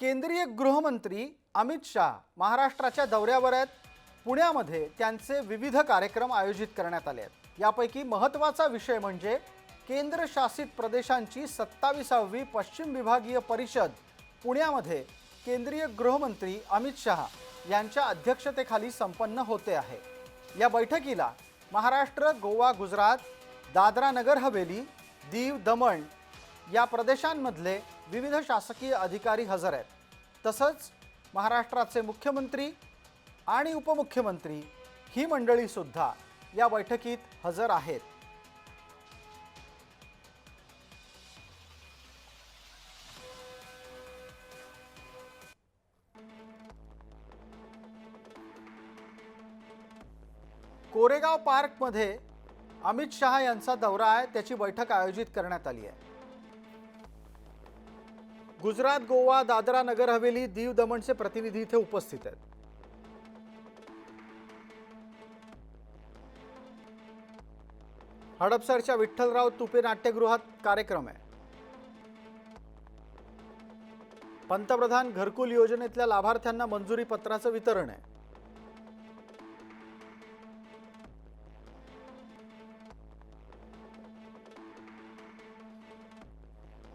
केंद्रीय गृहमंत्री अमित शाह महाराष्ट्राच्या दौऱ्यावर आहेत. पुण्यामध्ये त्यांचे विविध कार्यक्रम आयोजित करण्यात आले आहेत. यापैकी महत्त्वाचा विषय म्हणजे केंद्रशासित प्रदेशांची सत्ताविसावी पश्चिम विभागीय परिषद. पुण्यामध्ये केंद्रीय गृहमंत्री अमित शहा यांच्या अध्यक्षतेखाली संपन्न होते आहे. या बैठकीला महाराष्ट्र गोवा गुजरात दादरा नगर हवेली दीव दमण या प्रदेशांमधले विविध शासकीय अधिकारी हजर आहेत. तसंच महाराष्ट्राचे मुख्यमंत्री आणि उपमुख्यमंत्री ही मंडळीसुद्धा या बैठकीत हजर आहेत. कोरेगाव पार्कमध्ये अमित शहा यांचा दौरा आहे त्याची बैठक आयोजित करण्यात आली आहे. गुजरात गोवा दादरा नगर हवेली दीव दमणचे प्रतिनिधी इथे उपस्थित आहेत. हडपसरच्या विठ्ठलराव तुपे नाट्यगृहात कार्यक्रम आहे. पंतप्रधान घरकुल योजनेतल्या लाभार्थ्यांना मंजुरी पत्राचं वितरण आहे.